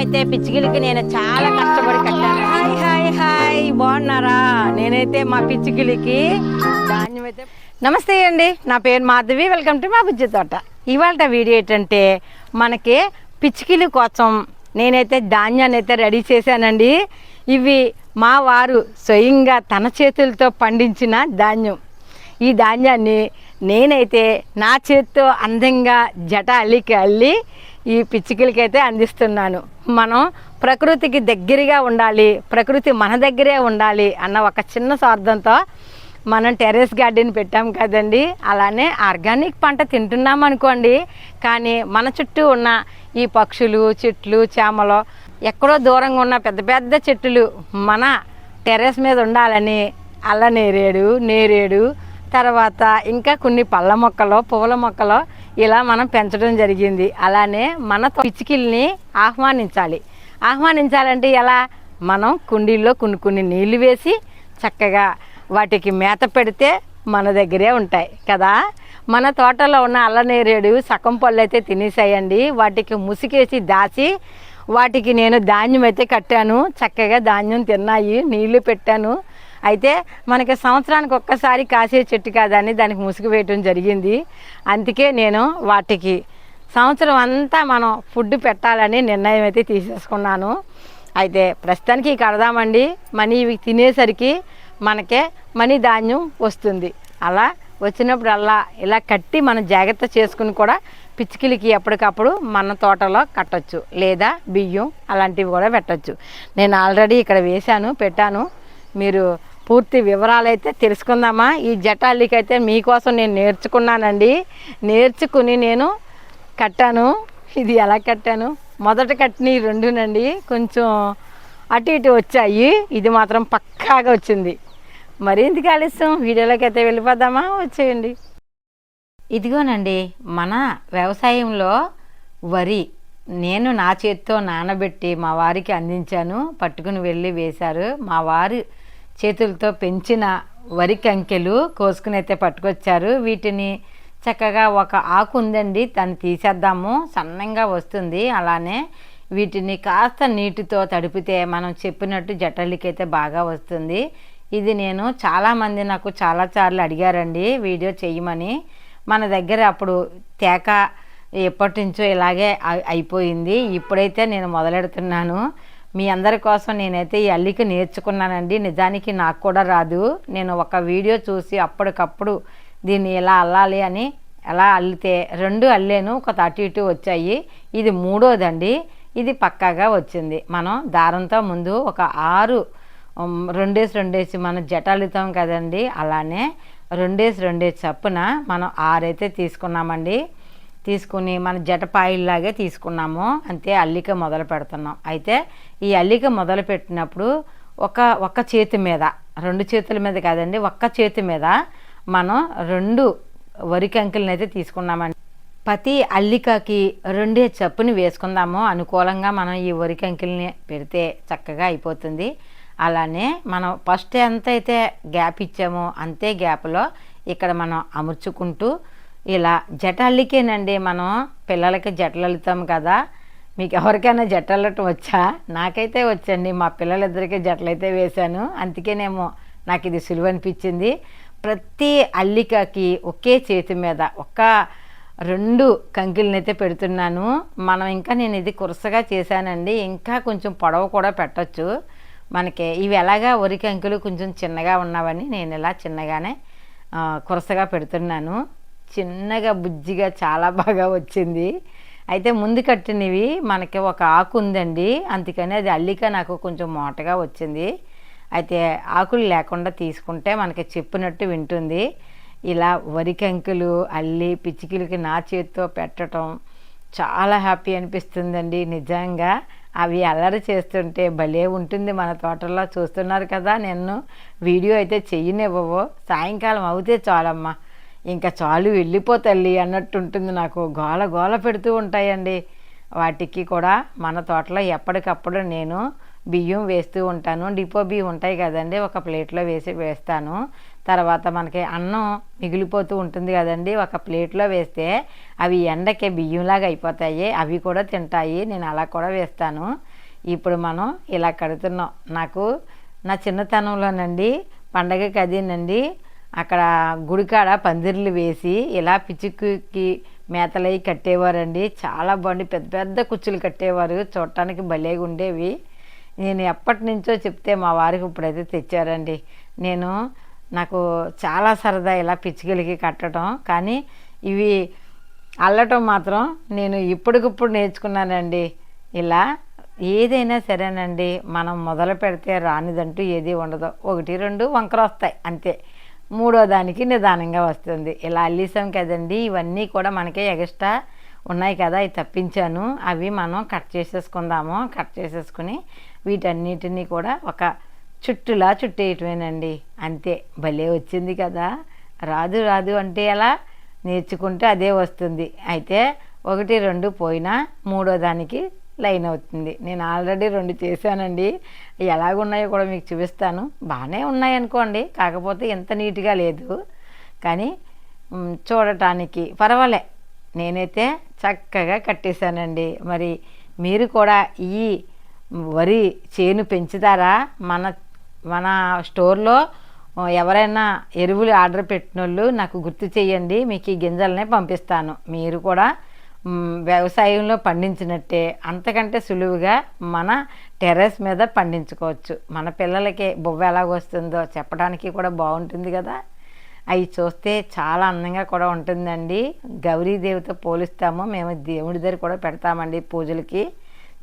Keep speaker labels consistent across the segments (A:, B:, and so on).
A: అయితే పిచ్చికిలికి నేను చాలా కష్టపడి కట్టాను. Hi hi hi. బాగున్నారా? నేనైతే మా పిచ్చికిలికి ధాన్యం అయితే నమస్తే అండి. నా పేరు మాధవి. వెల్కమ్ టు మా బుజ్జి తోట. ఇవాళ వీడియో ఏంటంటే మనకి పిచ్చికిలి కోసం నేనైతే ధాన్యాన్ని అయితే రెడీ చేశానండి. ఇవి మా వారు స్వయంగా తన చేతులతో పండించిన ధాన్యం. ఈ ధాన్యాన్ని నేనైతే నా చేతితో అందంగా జట అల్లికి అల్లి ఈ పిచ్చికలకైతే అందిస్తున్నాను. మనం ప్రకృతికి దగ్గరగా ఉండాలి ప్రకృతి మన దగ్గరే ఉండాలి అన్న ఒక చిన్న స్వార్థంతో మనం టెర్రస్ గార్డెన్ పెట్టాం కదండి. అలానే ఆర్గానిక్ పంట తింటున్నాం అనుకోండి. కానీ మన చుట్టూ ఉన్న ఈ పక్షులు చెట్లు చేమలు ఎక్కడో దూరంగా ఉన్న పెద్ద పెద్ద చెట్లు మన టెర్రస్ మీద ఉండాలని అల్ల నేరేడు నేరేడు తర్వాత ఇంకా కొన్ని పళ్ళ మొక్కలు పువ్వుల మొక్కలు ఇలా మనం పెంచడం జరిగింది. అలానే మన పిచ్చికిల్ని ఆహ్వానించాలి. ఆహ్వానించాలంటే ఎలా? మనం కుండీల్లో కొన్ని కొన్ని నీళ్ళు వేసి చక్కగా వాటికి మేత పెడితే మన దగ్గరే ఉంటాయి కదా? మన తోటలో ఉన్న అల్లనేరేడు సగం పళ్ళు అయితే తినేసాయండి. వాటికి ముసికేసి దాచి వాటికి నేను ధాన్యం అయితే కట్టాను. చక్కగా ధాన్యం తిన్నాయి నీళ్ళు పెట్టాను. అయితే మనకి సంవత్సరానికి ఒక్కసారి కాసే చెట్టు కాదని దానికి ముసుగు వేయటం జరిగింది. అందుకే నేను వాటికి సంవత్సరం అంతా మనం ఫుడ్ పెట్టాలని నిర్ణయం అయితే తీసేసుకున్నాను. అయితే ప్రస్తుతానికి కడదామండి మనీ ఇవి తినేసరికి మనకే మనీ ధాన్యం వస్తుంది. అలా వచ్చినప్పుడల్లా ఇలా కట్టి మనం జాగ్రత్త చేసుకుని కూడా పిచ్చికిలికి ఎప్పటికప్పుడు మన తోటలో కట్టొచ్చు. లేదా బియ్యం అలాంటివి కూడా పెట్టచ్చు. నేను ఆల్రెడీ ఇక్కడ వేశాను పెట్టాను. మీరు పూర్తి వివరాలు అయితే తెలుసుకుందామా? ఈ జటాలికి అయితే మీకోసం నేను నేర్చుకున్నానండి. నేర్చుకుని నేను కట్టాను. ఇది ఎలా కట్టాను? మొదట కట్టిన ఈ రెండునండి. కొంచెం అటు ఇటు వచ్చాయి. ఇది మాత్రం పక్కాగా వచ్చింది. మరి ఎందుకు ఆలస్యం? వీడియోలోకి అయితే వెళ్ళిపోదామా? వచ్చేయండి. ఇదిగోనండి మన వ్యవసాయంలో వరి నేను నా చేతితో నానబెట్టి మా వారికి అందించాను. పట్టుకుని వెళ్ళి వేశారు. మా వారు చేతులతో పెంచిన వరి కంకెలు కోసుకుని అయితే పట్టుకొచ్చారు. వీటిని చక్కగా ఒక ఆకు ఉందండి దాన్ని తీసేద్దాము. సన్నంగా వస్తుంది అలానే. వీటిని కాస్త నీటితో తడిపితే మనం చెప్పినట్టు జటలికైతే బాగా వస్తుంది. ఇది నేను చాలామంది నాకు చాలా సార్లు అడిగారండి వీడియో చేయమని మన దగ్గర అప్పుడు తేక ఎప్పటి నుంచో ఇలాగే అయిపోయింది ఇప్పుడైతే నేను మొదలెడుతున్నాను. మీ అందరి కోసం నేనైతే ఈ అల్లిక నేర్చుకున్నానండి. నిజానికి నాకు కూడా రాదు. నేను ఒక వీడియో చూసి అప్పటికప్పుడు దీన్ని ఎలా అల్లాలి అని ఎలా అల్లితే రెండు అల్లేను ఒక అటు ఇటు వచ్చాయి. ఇది మూడోదండి. ఇది పక్కాగా వచ్చింది. మనం దారంతో ముందు ఒక ఆరు రెండేసి రెండేసి మనం జటాలుతాం కదండి. అలానే రెండేసి రెండేసి చప్పున మనం ఆరైతే తీసుకున్నామండి. తీసుకుని మన జటపాయిల్లాగే తీసుకున్నాము. అంతే అల్లిక మొదలు పెడుతున్నాం. అయితే ఈ అల్లిక మొదలు పెట్టినప్పుడు ఒక ఒక్క చేతి మీద రెండు చేతుల మీద కాదండి ఒక్క చేతి మీద మనం రెండు వరికంకులను అయితే తీసుకున్నామండి. ప్రతి అల్లికకి రెండే చప్పుని వేసుకుందాము. అనుకూలంగా మనం ఈ వరికంకిల్ని పెడితే చక్కగా అయిపోతుంది. అలానే మనం ఫస్ట్ ఎంత అయితే గ్యాప్ ఇచ్చామో అంతే గ్యాప్లో ఇక్కడ మనం అమర్చుకుంటూ ఇలా జటల్లికేనండి మనం పిల్లలకి జటలు కదా. మీకు ఎవరికైనా జట అల్లటం వచ్చా? నాకైతే వచ్చండి. మా పిల్లలిద్దరికీ జటలు వేశాను. అందుకేనేమో నాకు ఇది సులువు అనిపించింది. ప్రతి అల్లికకి ఒకే చేతి మీద ఒక్క రెండు కంకిలనైతే పెడుతున్నాను. మనం ఇంకా నేను ఇది కురసగా చేశానండి. ఇంకా కొంచెం పొడవు కూడా పెట్టచ్చు. మనకి ఇవి ఎలాగా వరి కంకులు కొంచెం చిన్నగా ఉన్నవని నేను ఇలా చిన్నగానే కురసగా పెడుతున్నాను. చిన్నగా బుజ్జిగా చాలా బాగా వచ్చింది. అయితే ముందు కట్టినవి మనకి ఒక ఆకు ఉందండి. అందుకని అది అల్లిక నాకు కొంచెం మోటగా వచ్చింది. అయితే ఆకులు లేకుండా తీసుకుంటే మనకి చెప్పినట్టు వింటుంది. ఇలా వరి కంకులు అల్లి పిచ్చికిలకి నా చేతితో పెట్టడం చాలా హ్యాపీ అనిపిస్తుందండి నిజంగా. అవి అల్లరి చేస్తుంటే భలే ఉంటుంది మన తోటలో చూస్తున్నారు కదా నేను వీడియో అయితే చెయ్యనివ్వవు. సాయంకాలం అవుతే చాలమ్మా. ఇంకా చాలు వెళ్ళిపోతల్లి అన్నట్టు ఉంటుంది నాకు. గోల గోల పెడుతూ ఉంటాయండి. వాటికి కూడా మన తోటలో ఎప్పటికప్పుడు నేను బియ్యం వేస్తూ ఉంటాను. డిపో బియ్యం ఉంటాయి కదండి ఒక ప్లేట్లో వేసి వేస్తాను. తర్వాత మనకి అన్నం మిగిలిపోతూ ఉంటుంది కదండి ఒక ప్లేట్లో వేస్తే అవి ఎండకి బియ్యంలాగా అయిపోతాయి. అవి కూడా తింటాయి నేను అలా కూడా వేస్తాను. ఇప్పుడు మనం ఇలా కడుతున్నాం. నాకు నా చిన్నతనంలోనండి పండగకి అదేనండి అక్కడ గుడికాడ పందిర్లు వేసి ఇలా పిచ్చుకి మేతలై కట్టేవారండి. చాలా బాగుండి. పెద్ద పెద్ద కుచ్చులు కట్టేవారు. చూడటానికి భలేగా ఉండేవి. నేను ఎప్పటి నుంచో చెప్తే మా వారికి ఇప్పుడైతే తెచ్చారండి. నేను నాకు చాలా సరదా ఇలా పిచ్చుకలకి కట్టడం. కానీ ఇవి అల్లటం మాత్రం నేను ఇప్పటికిప్పుడు నేర్చుకున్నానండి. ఇలా ఏదైనా సరేనండి. మనం మొదలు పెడితే రానిదంటూ ఏది ఉండదు. ఒకటి రెండు వంకర వస్తాయి అంతే. మూడో దానికి నిదానంగా వస్తుంది. ఇలా అల్లిసాం కదండి ఇవన్నీ కూడా మనకే ఎగస్ట్రా ఉన్నాయి కదా అవి తప్పించాను. అవి మనం కట్ చేసేసుకుందాము. కట్ చేసేసుకుని వీటన్నిటినీ కూడా ఒక చుట్టులా చుట్టేయటమేనండి. అంతే భలే వచ్చింది కదా. రాదు రాదు అంటే ఎలా? నేర్చుకుంటే అదే వస్తుంది. అయితే ఒకటి రెండు పోయినా మూడో దానికి లైన్ అవుతుంది. నేను ఆల్రెడీ రెండు చేశానండి. ఎలాగున్నాయో కూడా మీకు చూపిస్తాను. బాగానే ఉన్నాయి అనుకోండి. కాకపోతే ఎంత నీట్గా లేదు. కానీ చూడటానికి పర్వాలే. నేనైతే చక్కగా కట్టేశానండి. మరి మీరు కూడా ఈ వరి చేను పెంచుతారా? మన మన స్టోర్లో ఎవరైనా ఎరువులు ఆర్డర్ పెట్టిన వాళ్ళు నాకు గుర్తు చేయండి. మీకు ఈ గింజలనే పంపిస్తాను. మీరు కూడా వ్యవసాయంలో పండించినట్టే అంతకంటే సులువుగా మన టెర్రస్ మీద పండించుకోవచ్చు. మన పిల్లలకి బొవ్వ ఎలాగొస్తుందో చెప్పడానికి కూడా బాగుంటుంది కదా. అవి చూస్తే చాలా అందంగా కూడా ఉంటుందండి. గౌరీదేవితో పోలిస్తాము. మేము దేవుడి దగ్గర కూడా పెడతామండి పూజలకి.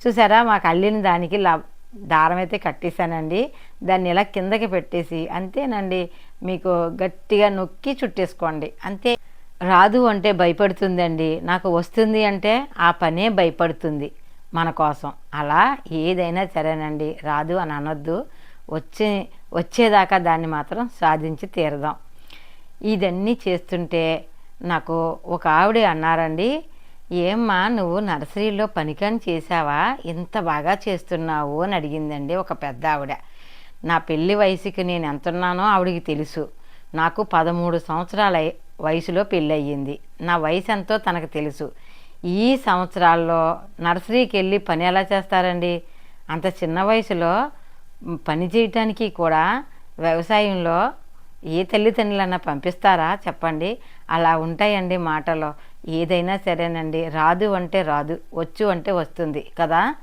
A: చూసారా? మాకు అల్లిన దానికి లా దారం అయితే కట్టేశానండి. దాన్ని ఇలా కిందకి పెట్టేసి అంతేనండి. మీకు గట్టిగా నొక్కి చుట్టేసుకోండి. అంతే. రాదు అంటే భయపడుతుందండి. నాకు వస్తుంది అంటే ఆ పనే భయపడుతుంది మన కోసం. అలా ఏదైనా సరేనండి. రాదు అని అనొద్దు. వచ్చే వచ్చేదాకా దాన్ని మాత్రం సాధించి తీరదాం. ఇదన్నీ చేస్తుంటే నాకు ఒక ఆవిడ అన్నారండి ఏమ్మా నువ్వు నర్సరీలో పనికని చేసావా ఇంత బాగా చేస్తున్నావు అని అడిగిందండి ఒక పెద్ద ఆవిడ. నా పెళ్ళి వయసుకి నేను ఎంత ఉన్నానో ఆవిడకి తెలుసు. నాకు పదమూడు సంవత్సరాలు వయసులో పెళ్ళయింది నా వయసు ఎంతో తనకు తెలుసు. ఈ సంవత్సరాల్లో నర్సరీకి వెళ్ళి పని ఎలా చేస్తారండి? అంత చిన్న వయసులో పని చేయటానికి కూడా వ్యవసాయంలో ఏ తల్లిదండ్రులన్నా పంపిస్తారా? చెప్పండి. అలా ఉంటాయండి మాటలో. ఏదైనా సరేనండి. రాదు అంటే రాదు. వచ్చు అంటే వస్తుంది కదా?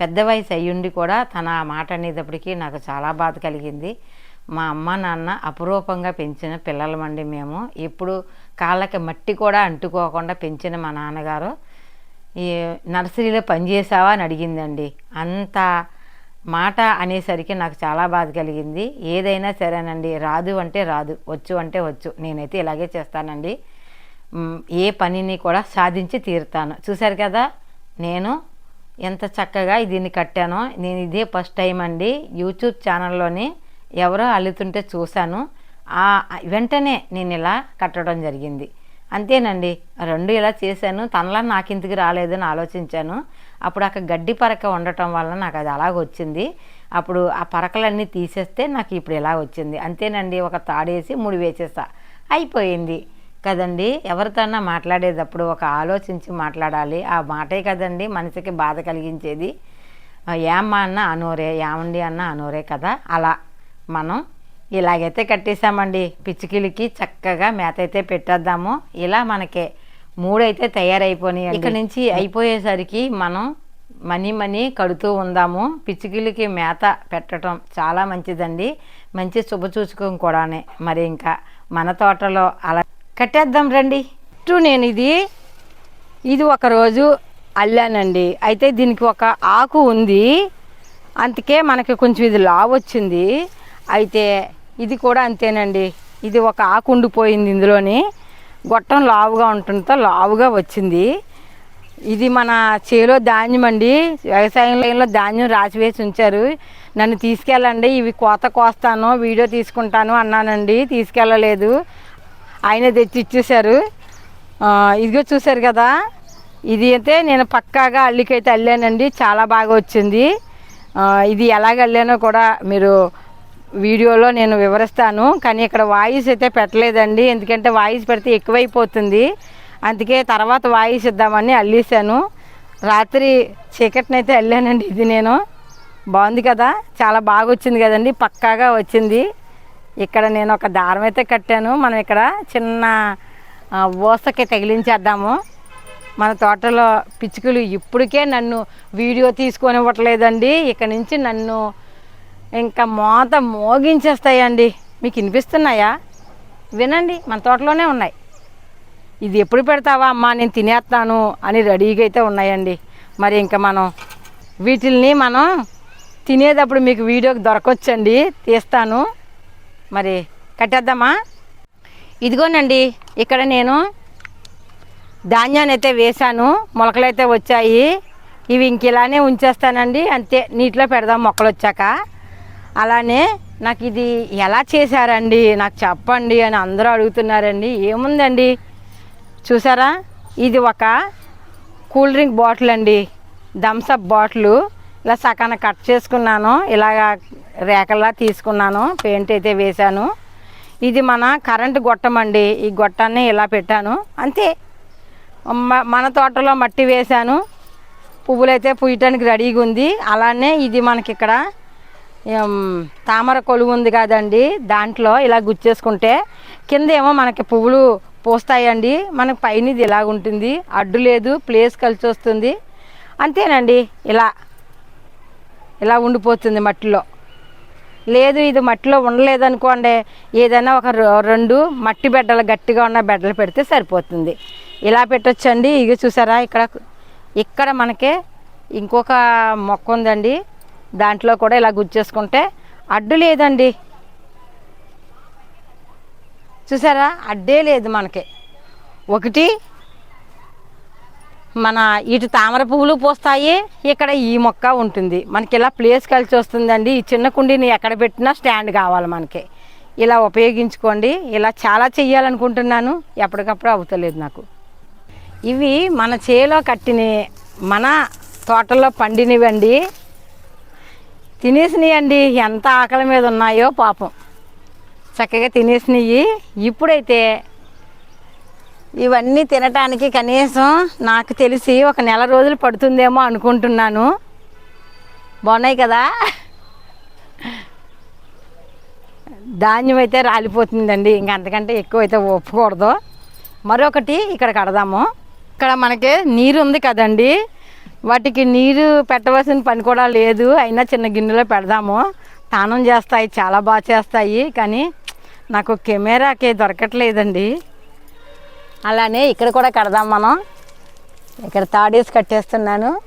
A: పెద్ద వయసు అయ్యుండి కూడా తన ఆ మాట అనేటప్పటికీ నాకు చాలా బాధ కలిగింది. మా అమ్మ నాన్న అపురూపంగా పెంచిన పిల్లలమండి మేము. ఇప్పుడు కాళ్ళకి మట్టి కూడా అంటుకోకుండా పెంచిన మా నాన్నగారు. ఈ నర్సరీలో పనిచేసావా అని అడిగిందండి. అంత మాట అనేసరికి నాకు చాలా బాధ కలిగింది. ఏదైనా సరేనండి రాదు అంటే రాదు వచ్చు అంటే వచ్చు నేనైతే ఇలాగే చేస్తానండి. ఏ పనిని కూడా సాధించి తీరుతాను. చూశారు కదా నేను ఎంత చక్కగా దీన్ని కట్టానో నేను ఇదే ఫస్ట్ టైం అండి యూట్యూబ్ ఛానల్లోని ఎవరో అల్లుతుంటే చూశాను. ఆ వెంటనే నేను ఇలా కట్టడం జరిగింది. అంతేనండి రెండు ఇలా చేశాను. తనలా నాకు ఇంటికి రాలేదని ఆలోచించాను. అప్పుడు అక్కడ గడ్డి పరక ఉండటం వల్ల నాకు అది అలాగ వచ్చింది. అప్పుడు ఆ పరకలన్నీ తీసేస్తే నాకు ఇప్పుడు ఇలా వచ్చింది. అంతేనండి ఒక తాడేసి ముడి వేసేసా. అయిపోయింది కదండి. ఎవరితోనా మాట్లాడేటప్పుడు ఒక ఆలోచించి మాట్లాడాలి. ఆ మాటే కదండి మనసుకి బాధ కలిగించేది. ఏమ్మా అన్న అనోరే ఏమండి అన్న అనోరే కదా. అలా మనం ఇలాగైతే కట్టేసామండి పిచ్చికిలికి చక్కగా మేత అయితే పెట్టేద్దాము. ఇలా మనకి మూడైతే తయారైపోయినాయి ఇక్కడ నుంచి అయిపోయేసరికి మనం మనీ మనీ కడుతూ ఉందాము. పిచ్చికిలికి మేత పెట్టడం చాలా మంచిదండి. మంచి శుభసూచకం కూడానే. మరి ఇంకా మన తోటలో అలా కట్టేద్దాం రండి. చుట్టూ నేను ఇది ఇది ఒక రోజు అల్లానండి. అయితే దీనికి ఒక ఆకు ఉంది. అందుకే మనకి కొంచెం ఇది లావు వచ్చింది. అయితే ఇది కూడా అంతేనండి. ఇది ఒక ఆకు ఉండిపోయింది ఇందులోని. గొట్టం లావుగా ఉంటుందో లావుగా వచ్చింది. ఇది మన చేలో ధాన్యం అండి. వ్యవసాయంలో ధాన్యం రాసివేసి ఉంచారు. నన్ను తీసుకెళ్ళండి ఇవి కోత కోస్తాను వీడియో తీసుకుంటాను అన్నానండి. తీసుకెళ్ళలేదు. ఆయన తెచ్చి ఇచ్చేశారు. ఇదిగో చూశారు కదా. ఇది అయితే నేను పక్కాగా అల్లికైతే అల్లానండి. చాలా బాగా వచ్చింది. ఇది ఎలాగ అల్లానో కూడా మీరు వీడియోలో నేను వివరిస్తాను. కానీ ఇక్కడ వాయిస్ అయితే పెట్టలేదండి. ఎందుకంటే వాయిస్ పెడితే ఎక్కువైపోతుంది. అందుకే తర్వాత వాయిస్ ఇద్దామని అల్లేసాను రాత్రి చీకటినైతే అల్లానండి ఇది నేను. బాగుంది కదా? చాలా బాగా వచ్చింది కదండి. పక్కాగా వచ్చింది. ఇక్కడ నేను ఒక దారం అయితే కట్టాను. మనం ఇక్కడ చిన్న ఓసకి ఊసకి తగిలించేద్దాము. మన తోటలో పిచ్చుకలు ఇప్పటికే నన్ను వీడియో తీసుకొని ఇవ్వట్లేదండి ఇక నుంచి నన్ను ఇంకా మోత మోగించేస్తాయండి. మీకు వినిపిస్తున్నాయా? వినండి మన తోటలోనే ఉన్నాయి. ఇది ఎప్పుడు పెడతావా? అమ్మా నేను తినేస్తాను అని రెడీగా అయితే ఉన్నాయండి. మరి ఇంకా మనం వీటిల్ని మనం తినేటప్పుడు మీకు వీడియోకి దొరకొచ్చండి. తీస్తాను. మరి కట్టేద్దామా? ఇదిగోనండి ఇక్కడ నేను ధాన్యాన్ని అయితే వేశాను. మొలకలు అయితే వచ్చాయి. ఇవి ఇంక ఇలానే ఉంచేస్తానండి. అంతే నీటిలో పెడదాం మొక్కలు వచ్చాక అలానే నాకు ఇది ఎలా చేశారండి? నాకు చెప్పండి అని అందరూ అడుగుతున్నారండి. ఏముందండి? చూసారా? ఇది ఒక కూల్ డ్రింక్ బాటిల్ అండి. Thums Up bottle. ఇలా సకాన కట్ చేసుకున్నాను. ఇలాగా రేఖల్లా తీసుకున్నాను. పెయింట్ అయితే వేశాను. ఇది మన కరెంటు గొట్టం అండి. ఈ గొట్టాన్ని ఇలా పెట్టాను. అంతే. మన తోటలో మట్టి వేశాను. పువ్వులైతే పూయటానికి రెడీగా ఉంది. అలానే ఇది మనకి ఇక్కడ తామర కొలువు ఉంది కదండి. దాంట్లో ఇలా గుచ్చేసుకుంటే కింద ఏమో మనకి పువ్వులు పూస్తాయండి. మనకి పైన ఇది ఇలా ఉంటుంది. అడ్డు లేదు ప్లేస్ కలిసి వస్తుంది అంతేనండి. ఇలా ఇలా ఉండిపోతుంది మట్టిలో. లేదు ఇది మట్టిలో ఉండలేదనుకోండి. ఏదైనా ఒక రెండు మట్టి బెడ్డలు గట్టిగా ఉన్న బెడ్డలు పెడితే సరిపోతుంది. ఇలా పెట్టొచ్చండి. ఇక చూసారా? ఇక్కడ ఇక్కడ మనకి ఇంకొక మొక్క ఉందండి. దాంట్లో కూడా ఇలా గుచ్చేసుకుంటే అడ్డు లేదండి. చూసారా? అడ్డే లేదు మనకి. ఒకటి మన ఇటు తామర పువ్వులు పూస్తాయి. ఇక్కడ ఈ మొక్క ఉంటుంది. మనకి ఇలా ప్లేస్ కలిసి వస్తుందండి. ఈ చిన్న కుండీని ఎక్కడ పెట్టినా స్టాండ్ కావాలి మనకి. ఇలా ఉపయోగించుకోండి. ఇలా చాలా చెయ్యాలనుకుంటున్నాను. ఎప్పటికప్పుడు అవుతలేదు నాకు. ఇవి మన చేలో కట్టిన మన తోటలో పండినవండి. తినేసినాయండి. ఎంత ఆకలి మీద ఉన్నాయో పాపం. చక్కగా తినేసినాయి ఇప్పుడైతే ఇవన్నీ తినటానికి కనీసం నాకు తెలిసి ఒక నెల రోజులు పడుతుందేమో అనుకుంటున్నాను. బాగున్నాయి కదా? ధాన్యం అయితే రాలిపోతుందండి. ఇంక అంతకంటే ఎక్కువ అయితే ఒప్పుకూడదు. మరొకటి ఇక్కడ కడదాము. ఇక్కడ మనకి నీరు ఉంది కదండి. వాటికి నీరు పెట్టవలసిన పని కూడా లేదు. అయినా చిన్న గిన్నెలో పెడదాము. స్నానం చేస్తాయి చాలా బాగా చేస్తాయి. కానీ నాకు కెమెరాకి దొరకట్లేదండి. అలానే ఇక్కడ కూడా కడదాం మనం. ఇక్కడ తాడేసి కట్టేస్తున్నాను.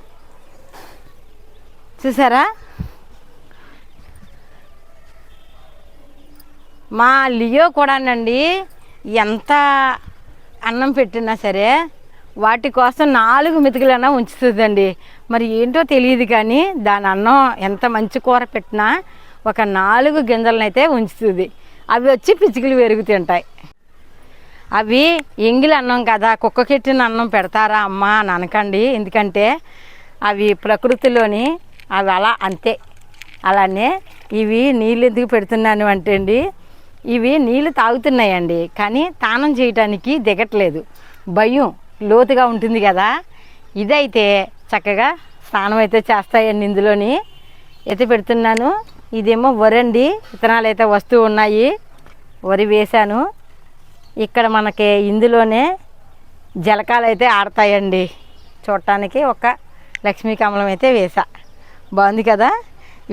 A: చూసారా? మా లియో కూడానండి ఎంత అన్నం పెట్టినా సరే వాటి కోసం నాలుగు మెతుకులైనా ఉంచుతుందండి. మరి ఏంటో తెలియదు కానీ దాని అన్నం ఎంత మంచి కూర పెట్టినా ఒక నాలుగు గింజలనైతే ఉంచుతుంది. అవి వచ్చి పిచ్చుకలు పెరుగు తింటాయి. అవి ఎంగిలి అన్నం కదా కుక్కకెట్టిన అన్నం పెడతారా అమ్మ అని అనకండి. ఎందుకంటే అవి ప్రకృతిలోని అవి అలా అంతే. అలానే ఇవి నీళ్ళు ఎందుకు పెడుతున్నాను అంటే అండి ఇవి నీళ్ళు తాగుతున్నాయండి. కానీ తానం చేయటానికి దిగట్లేదు. భయం. లోతుగా ఉంటుంది కదా. ఇదైతే చక్కగా స్నానం అయితే చేస్తాయండి ఇందులోని. అయితే పెడుతున్నాను. ఇదేమో వరి అండి విత్తనాలు అయితే వస్తూ ఉన్నాయి. వరి వేశాను. ఇక్కడ మనకి ఇందులోనే జలకాలు అయితే ఆడతాయండి. చూడటానికి ఒక లక్ష్మీ కమలం అయితే వేసా బాగుంది కదా?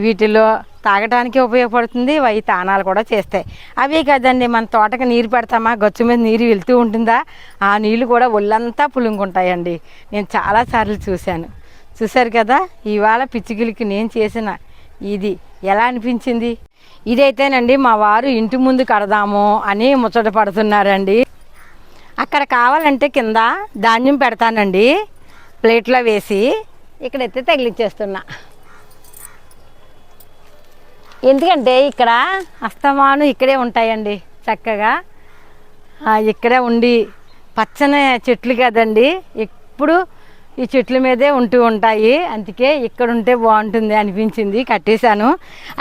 A: వీటిలో తాగటానికి ఉపయోగపడుతుంది అవి తానాలు కూడా చేస్తాయి. అవే కదండి మన తోటకి నీరు పెడతామా గచ్చు మీద నీరు వెళ్తూ ఉంటుందా? ఆ నీళ్ళు కూడా ఒళ్ళంతా పులుంగుంటాయండి. నేను చాలాసార్లు చూశాను. చూశారు కదా ఇవాళ పిచ్చికిలికి నేను చేసిన ఇది ఎలా అనిపించింది? ఇదైతేనండి మా వారు ఇంటి ముందు కడదాము అని ముచ్చట పడుతున్నారండి. అక్కడ కావాలంటే కింద ధాన్యం పెడతానండి ప్లేట్లో వేసి ఇక్కడైతే తగిలిచ్చేస్తున్నా. ఎందుకంటే ఇక్కడ అస్తమాను ఇక్కడే ఉంటాయండి చక్కగా. ఇక్కడే ఉండి పచ్చని చెట్లు కదండి. ఎప్పుడు ఈ చెట్ల మీదే ఉంటూ ఉంటాయి. అందుకే ఇక్కడ ఉంటే బాగుంటుంది అనిపించింది. కట్టేశాను.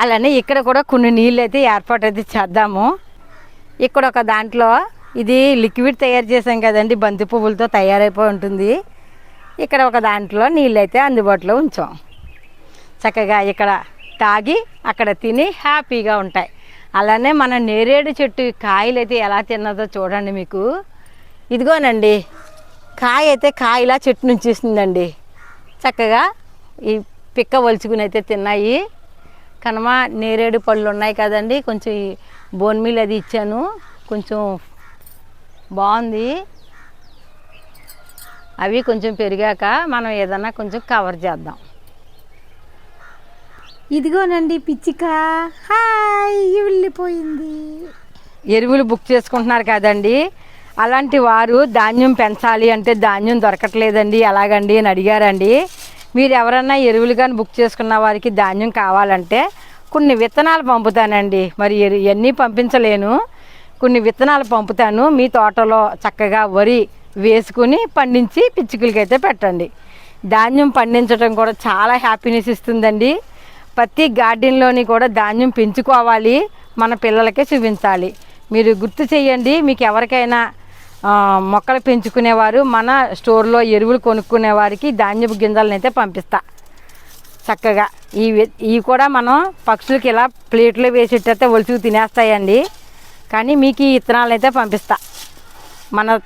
A: అలానే ఇక్కడ కూడా కొన్ని నీళ్ళు అయితే ఏర్పాటు అయితే చేద్దాము. ఇక్కడ ఒక దాంట్లో ఇది లిక్విడ్ తయారు చేసాం కదండి. బంతి పువ్వులతో తయారైపోయి ఉంటుంది. ఇక్కడ ఒక దాంట్లో నీళ్ళు అయితే అందుబాటులో ఉంచాం. చక్కగా ఇక్కడ తాగి అక్కడ తిని హ్యాపీగా ఉంటాయి. అలానే మన నేరేడు చెట్టు కాయలు అయితే ఎలా తిన్నదో చూడండి మీకు. ఇదిగోనండి కాయ అయితే కాయలా చెట్టు నుంచి ఇస్తుందండి చక్కగా ఈ పిక్క వలుచుకుని అయితే తిన్నాయి. కనుమ నేరేడు పళ్ళు ఉన్నాయి కదండి కొంచెం బోన్ మీల్ అది ఇచ్చాను. కొంచెం బాగుంది. అవి కొంచెం పెరిగాక మనం ఏదన్నా కొంచెం కవర్ చేద్దాం.
B: ఇదిగోనండి పిచ్చిక. హాయ్ వెళ్ళిపోయింది
A: ఎరువులు బుక్ చేసుకుంటున్నారు కదండి. అలాంటి వారు ధాన్యం పెంచాలి అంటే ధాన్యం దొరకట్లేదండి. ఎలాగండి అని అడిగారండి. మీరు ఎవరన్నా ఎరువులు కానీ బుక్ చేసుకున్న వారికి ధాన్యం కావాలంటే కొన్ని విత్తనాలు పంపుతానండి. మరి ఎరు ఇవన్నీ పంపించలేను. కొన్ని విత్తనాలు పంపుతాను. మీ తోటలో చక్కగా వరి వేసుకుని పండించి పిచ్చుకలకైతే పెట్టండి. ధాన్యం పండించడం కూడా చాలా హ్యాపీనెస్ ఇస్తుందండి. ప్రతి గార్డెన్లోని కూడా ధాన్యం పెంచుకోవాలి. మన పిల్లలకే చూపించాలి. మీరు గుర్తు చేయండి మీకు ఎవరికైనా మొక్కలు పెంచుకునేవారు మన స్టోర్లో ఎరువులు కొనుక్కునే వారికి ధాన్యపు గింజలను అయితే పంపిస్తా. చక్కగా. ఇవి ఇవి కూడా మనం పక్షులకి ఇలా ప్లేట్లో వేసేటైతే ఒలుచుకు తినేస్తాయండి. కానీ మీకు ఈ విత్తనాలు అయితే పంపిస్తా. మన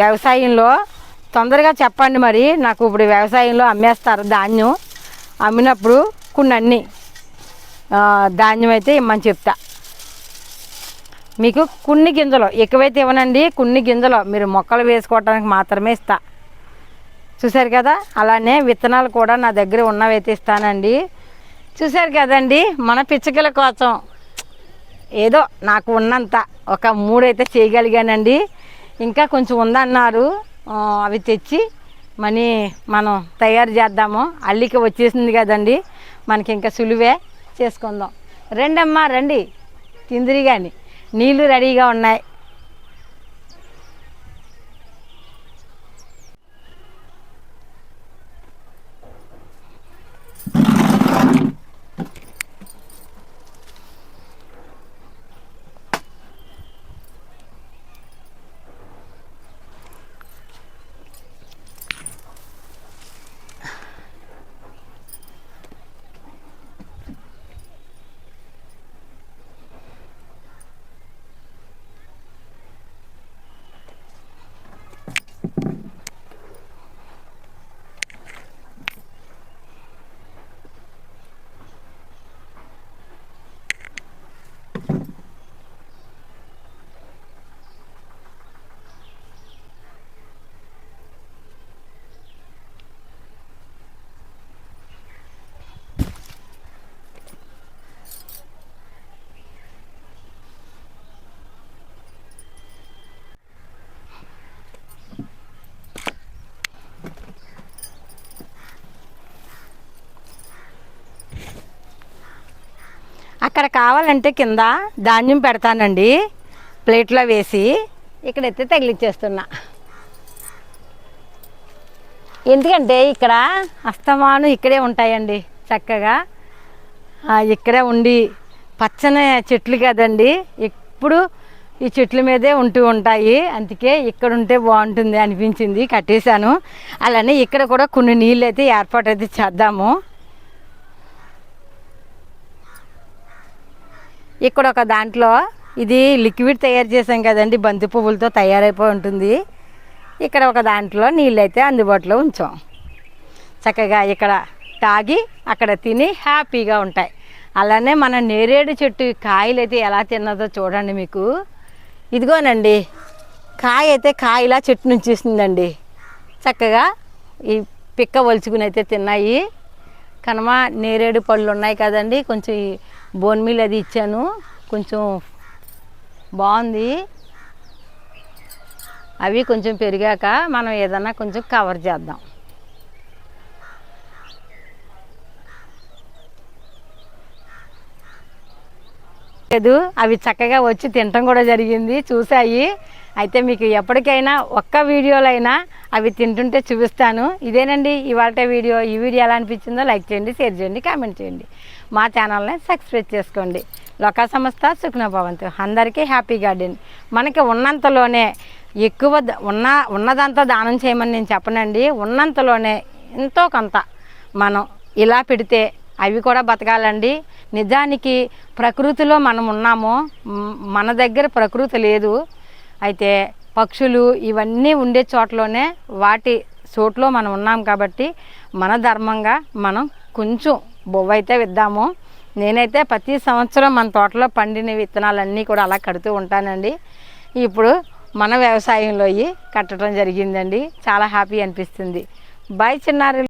A: వ్యవసాయంలో తొందరగా చెప్పండి మరి. నాకు ఇప్పుడు వ్యవసాయంలో అమ్మేస్తారు ధాన్యం. అమ్మినప్పుడు కొన్ని అన్ని ధాన్యం అయితే ఇమ్మని చెప్తా. మీకు కొన్ని గింజలు ఎక్కువైతే ఇవ్వనండి కొన్ని గింజలు మీరు మొక్కలు వేసుకోవడానికి మాత్రమే ఇస్తా. చూశారు కదా అలానే విత్తనాలు కూడా నా దగ్గర ఉన్నవైతే ఇస్తానండి. చూశారు కదండి మన పిచ్చుకల కోసం ఏదో నాకు ఉన్నంత ఒక మూడైతే చేయగలిగానండి. ఇంకా కొంచెం ఉందన్నారు అవి తెచ్చి మనీ మనం తయారు చేద్దాము. అల్లిక వచ్చేసింది కదండి. మనకి ఇంకా సులువే చేసుకుందాం. రెండమ్మా రండి. తిందిరి కానీ నీళ్ళు రెడీగా ఉన్నాయి. అక్కడ కావాలంటే కింద ధాన్యం పెడతానండి. ప్లేట్లో వేసి ఇక్కడైతే తగిలిచ్చేస్తున్నా. ఎందుకంటే ఇక్కడ అస్తమాను ఇక్కడే ఉంటాయండి చక్కగా. ఇక్కడే ఉండి పచ్చని చెట్లు కదండి. ఎప్పుడు ఈ చెట్ల మీదే ఉంటూ ఉంటాయి. అందుకే ఇక్కడ ఉంటే బాగుంటుంది అనిపించింది. కట్టేశాను. అలానే ఇక్కడ కూడా కొన్ని నీళ్ళు అయితే ఏర్పాటు అయితే చేద్దాము. ఇక్కడ ఒక దాంట్లో ఇది లిక్విడ్ తయారు చేసాం కదండి బంతి పువ్వులతో తయారైపోయి ఉంటుంది. ఇక్కడ ఒక దాంట్లో నీళ్ళు అయితే అందుబాటులో ఉంచాం. చక్కగా ఇక్కడ తాగి అక్కడ తిని హ్యాపీగా ఉంటాయి. అలానే మన నేరేడు చెట్టు కాయలు అయితే ఎలా తిన్నదో చూడండి మీకు. ఇదిగోనండి కాయ అయితే కాయలా చెట్టు నుంచి ఇస్తుందండి చక్కగా ఈ పిక్క ఒలుచుకుని అయితే తిన్నాయి. కనుమ నేరేడు పళ్ళు ఉన్నాయి కదండి కొంచెం బోన్ మీల్ అది ఇచ్చాను. కొంచెం బాగుంది. అవి కొంచెం పెరిగాక మనం ఏదన్నా కొంచెం కవర్ చేద్దాం. లేదు అవి చక్కగా వచ్చి తినటం కూడా జరిగింది. చూసాయి అయితే మీకు ఎప్పటికైనా ఒక్క వీడియోలైనా అవి తింటుంటే చూపిస్తాను. ఇదేనండి ఇవాళ వీడియో. ఈ వీడియో ఎలా అనిపించిందో లైక్ చేయండి షేర్ చేయండి కామెంట్ చేయండి. మా ఛానల్ని సబ్స్క్రైబ్ చేసుకోండి. లోకా సంస్థ సుఖ్నభవంతు అందరికీ హ్యాపీ గార్డెన్. మనకి ఉన్నంతలోనే ఎక్కువ ఉన్న ఉన్నదంతా దానం చేయమని నేను చెప్పనండి. ఉన్నంతలోనే ఎంతో కొంత మనం ఇలా పెడితే అవి కూడా బతకాలండి. నిజానికి ప్రకృతిలో మనం ఉన్నాము మన దగ్గర ప్రకృతి లేదు. అయితే పక్షులు ఇవన్నీ ఉండే చోట్లోనే వాటి చోట్లో మనం ఉన్నాం కాబట్టి మన ధర్మంగా మనం కొంచెం బొవ్వ అయితే విద్దాము. నేనైతే ప్రతి సంవత్సరం మన తోటలో పండిన విత్తనాలన్నీ కూడా అలా కడుతూ ఉంటానండి. ఇప్పుడు మన వ్యవసాయంలో కట్టడం జరిగిందండి. చాలా హ్యాపీ అనిపిస్తుంది. బాయ్ చిన్నారు